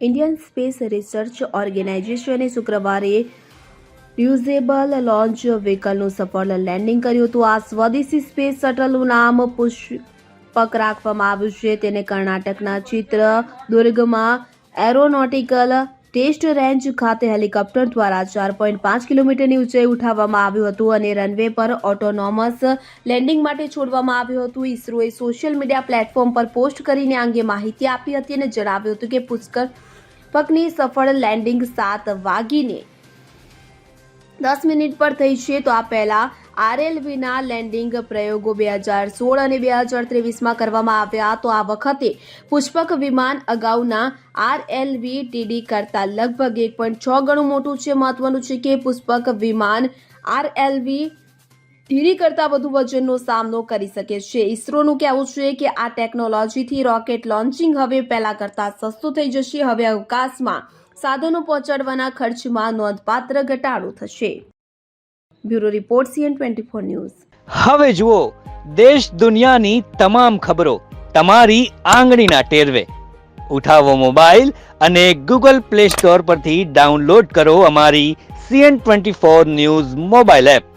Indian space research ઓર્ગેનાઇઝેશને શુક્રવારે reusable launch વ્હીકલનું સફળ landing કર્યું હતું. આ સ્વદેશી સ્પેસ શટલનું નામ પુષ્પક રાખવામાં આવ્યું છે. તેને કર્ણાટકના ચિત્ર દુર્ગમાં એરોનોટિકલ ટેસ્ટ રેન્જ ખાતે હેલિકોપ્ટર દ્વારા ચાર પોઈન્ટ પાંચ કિલોમીટરની ઊંચાઈ ઉઠાવવામાં આવ્યું હતું અને રનવે પર ઓટોનોમસ લેન્ડિંગ માટે છોડવામાં આવ્યું હતું. ઇસરોએ સોશિયલ મીડિયા પ્લેટફોર્મ પર પોસ્ટ કરીને અંગે માહિતી આપી હતી અને જણાવ્યું હતું કે પુષ્કર પકની સફળ લેન્ડિંગ સાત વાગીને દસ મિનિટ પર થઈ છે તો આ પહેલા આરએલવીના લેન્ડિંગ પ્રયોગો બે હજાર સોળ અને બે હજાર ત્રેવીસમાં કરવામાં આવ્યા. તો આ વખતે પુષ્પક વિમાન અગાઉના આરએલવી ટીડી કરતાં લગભગ એક પોઈન્ટ છ ગણું મોટું છે. મહત્વનું છે કે પુષ્પક વિમાન આરએલવી ટીડી કરતાં વધુ વજનનો સામનો કરી શકે છે. ઇસરોનું કહેવું છે કે આ ટેકનોલોજીથી રોકેટ લોન્ચિંગ હવે પહેલાં કરતાં સસ્તું થઈ જશે. હવે અવકાશમાં સાધનો પહોંચાડવાના ખર્ચમાં નોંધપાત્ર ઘટાડો થશે. Bureau report CN twenty four news. હવે જુઓ, દેશ દુનિયાની તમામ ખબરો તમારી આંગળીના ટેરવે. ઉઠાવો મોબાઈલ અને ગૂગલ પ્લે સ્ટોર પરથી ડાઉનલોડ કરો અમારી CN twenty four news mobile app.